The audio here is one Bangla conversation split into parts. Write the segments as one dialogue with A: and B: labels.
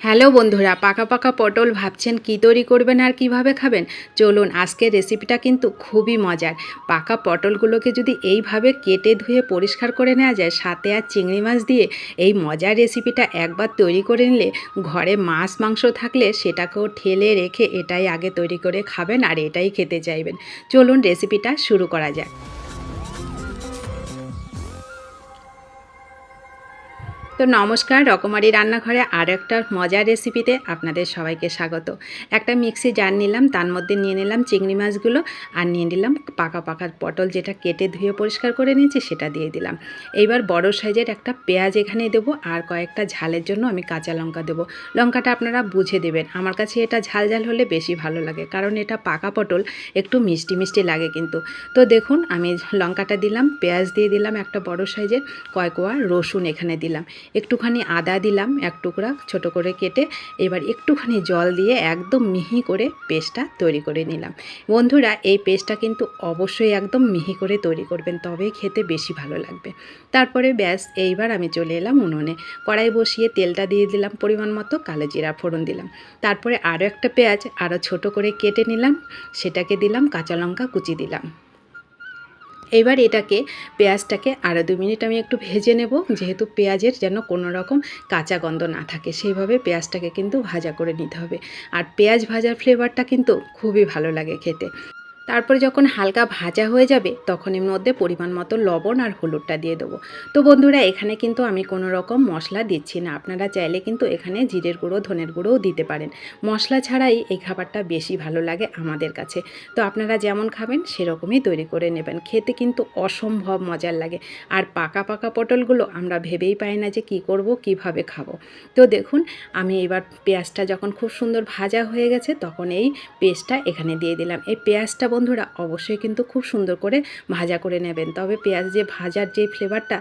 A: হ্যালো বন্ধুরা, পাকা পাকা পটল ভাবছেন কী তৈরি করবেন আর কীভাবে খাবেন? চলুন, আজকের রেসিপিটা কিন্তু খুবই মজার। পাকা পটলগুলোকে যদি এইভাবে কেটে ধুয়ে পরিষ্কার করে নেওয়া যায়, সাথে আর চিংড়ি মাছ দিয়ে, এই মজার রেসিপিটা একবার তৈরি করে নিলে ঘরে মাছ মাংস থাকলে সেটাকেও ঠেলে রেখে এটাই আগে তৈরি করে খাবেন আর এটাই খেতে চাইবেন। চলুন রেসিপিটা শুরু করা যাক। তো নমস্কার, রকমারি রান্নাঘরে আর একটা মজার রেসিপিতে আপনাদের সবাইকে স্বাগত। একটা মিক্সি জার নিলাম, তার মধ্যে নিয়ে নিলাম চিংড়ি মাছগুলো আর নিয়ে নিলাম পাকা পাকা পটল যেটা কেটে ধুয়ে পরিষ্কার করে নিয়েছি সেটা দিয়ে দিলাম। এইবার বড় সাইজের একটা পেঁয়াজ এখানে দেবো আর কয়েকটা ঝালের জন্য আমি কাঁচা লঙ্কা দেবো। লঙ্কাটা আপনারা বুঝে দেবেন, আমার কাছে এটা ঝাল ঝাল হলে বেশি ভালো লাগে কারণ এটা পাকা পটল, একটু মিষ্টি মিষ্টি লাগে কিন্তু। তো দেখুন আমি লঙ্কাটা দিলাম, পেঁয়াজ দিয়ে দিলাম একটা বড় সাইজের, কয়েক কোয়া রসুন এখানে দিলাম। একটুখানি আদা দিলাম, এক টুকরা ছোট করে কেটে এবার একটুখানি জল দিয়ে একদম মিহি করে পেস্টটা তৈরি করে নিলাম। বন্ধুরা, এই পেস্টটা কিন্তু অবশ্যই একদম মিহি করে তৈরি করবেন তবেই খেতে বেশি ভালো লাগবে। তারপরে ব্যাস, এইবার আমি চলে এলাম উনুনে। কড়াই বসিয়ে তেলটা দিয়ে দিলাম পরিমাণ মতো, কালো জিরা ফোড়ন দিলাম। তারপরে আরও একটা পেঁয়াজ আরও ছোট করে কেটে নিলাম, সেটাকে দিলাম কাঁচা লঙ্কা কুচি দিলাম। এবার এটাকে পেঁয়াজটাকে আরও দু মিনিট আমি একটু ভেজে নেব, যেহেতু পেঁয়াজের যেন কোনো রকম কাঁচা গন্ধ না থাকে, সেইভাবে পেঁয়াজটাকে কিন্তু ভাজা করে নিতে হবে। আর পেঁয়াজ ভাজার ফ্লেভারটা কিন্তু খুবই ভালো লাগে খেতে। তারপরে যখন হালকা ভাজা হয়ে যাবে, তখন এর মধ্যে পরিমাণ মতো লবণ আর হলুদটা দিয়ে দেবো। তো বন্ধুরা, এখানে কিন্তু আমি কোনো রকম মশলা দিচ্ছি না। আপনারা চাইলে কিন্তু এখানে জিরের গুঁড়ো, ধনের গুঁড়োও দিতে পারেন। মশলা ছাড়াই এই খাবারটা বেশি ভালো লাগে আমাদের কাছে। তো আপনারা যেমন খাবেন, সেরকমই তৈরি করে নেবেন। খেতে কিন্তু অসম্ভব মজার লাগে। আর পাকা পাকা পটলগুলো আমরা ভেবেই পাই না যে কি করব, কীভাবে খাব। তো দেখুন, আমি এবার পেঁয়াজটা যখন খুব সুন্দর ভাজা হয়ে গেছে, তখন এই পেস্টটা এখানে দিয়ে দিলাম। এই পেঁয়াজটা বন্ধুরা অবশ্যই কিন্তু খুব সুন্দর করে ভাজা করে নেবেন। তবে পেঁয়াজ যে ভাজার যে ফ্লেভারটা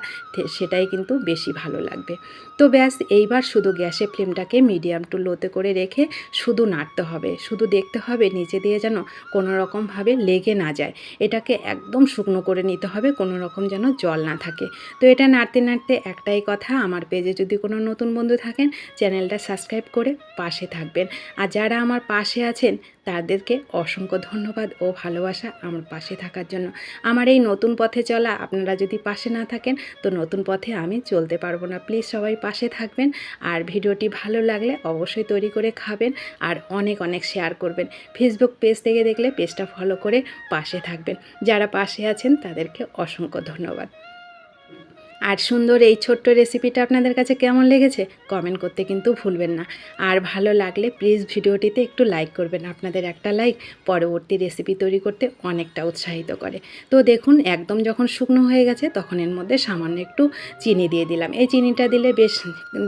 A: সেটাই কিন্তু বেশি ভালো লাগবে। তো ব্যাস, এইবার শুধু গ্যাসে ফ্লেমটাকে মিডিয়াম টু লোতে করে রেখে শুধু নাড়তে হবে। শুধু দেখতে হবে, নিচে দিয়ে যেন কোনো রকমভাবে লেগে না যায়। এটাকে একদম শুকনো করে নিতে হবে, কোনো রকম যেন জল না থাকে। তো এটা নাড়তে নাড়তে একটাই কথা, আমার পেজে যদি কোনো নতুন বন্ধু থাকেন, চ্যানেলটা সাবস্ক্রাইব করে পাশে থাকবেন। আর যারা আমার পাশে আছেন, তাদেরকে অসংখ্য ধন্যবাদ ও ভালোবাসা আমার পাশে থাকার জন্য। আমার এই নতুন পথে চলা, আপনারা যদি পাশে না থাকেন, তো নতুন পথে আমি চলতে পারব না। প্লিজ সবাই পাশে থাকবেন আর ভিডিওটি ভালো লাগলে অবশ্যই তৈরি করে খাবেন আর অনেক অনেক শেয়ার করবেন। ফেসবুক পেজ থেকে দেখলে পেজটা ফলো করে পাশে থাকবেন। যারা পাশে আছেন, তাদেরকে অসংখ্য ধন্যবাদ। আর সুন্দর এই ছোট্ট রেসিপিটা আপনাদের কাছে কেমন লেগেছে? কমেন্ট করতে কিন্তু ভুলবেন না। আর ভালো লাগলে প্লিজ ভিডিওটিতে একটু লাইক করবেন। আপনাদের একটা লাইক পরবর্তী রেসিপি তৈরি করতে অনেকটা উৎসাহিত করে। তো দেখুন, একদম যখন শুকনো হয়ে গেছে, তখন এর মধ্যে সামান্য একটু চিনি দিয়ে দিলাম। এই চিনিটা দিলে বেশ,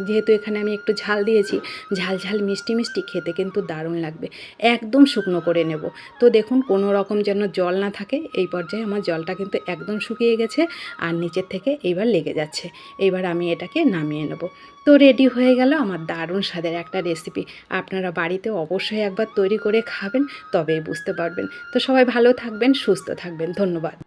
A: যেহেতু এখানে আমি একটু ঝাল দিয়েছি, ঝাল ঝাল মিষ্টি মিষ্টি খেতে কিন্তু দারুণ লাগবে। একদম শুকনো করে নেব। তো দেখুন, কোনো রকম যেন জল না থাকে, এই পর্যায়ে আমার জলটা কিন্তু একদম শুকিয়ে গেছে। আর নিচের থেকে এইবার লেগে যাচ্ছে। এবার আমি এটাকে নামিয়ে নেব। তো রেডি হয়ে গেল আমার দারুণ স্বাদের একটা রেসিপি আপনারা বাড়িতে অবশ্যই একবার তৈরি করে খাবেন, তবেই বুঝতে পারবেন। তো সবাই ভালো থাকবেন, সুস্থ থাকবেন। ধন্যবাদ।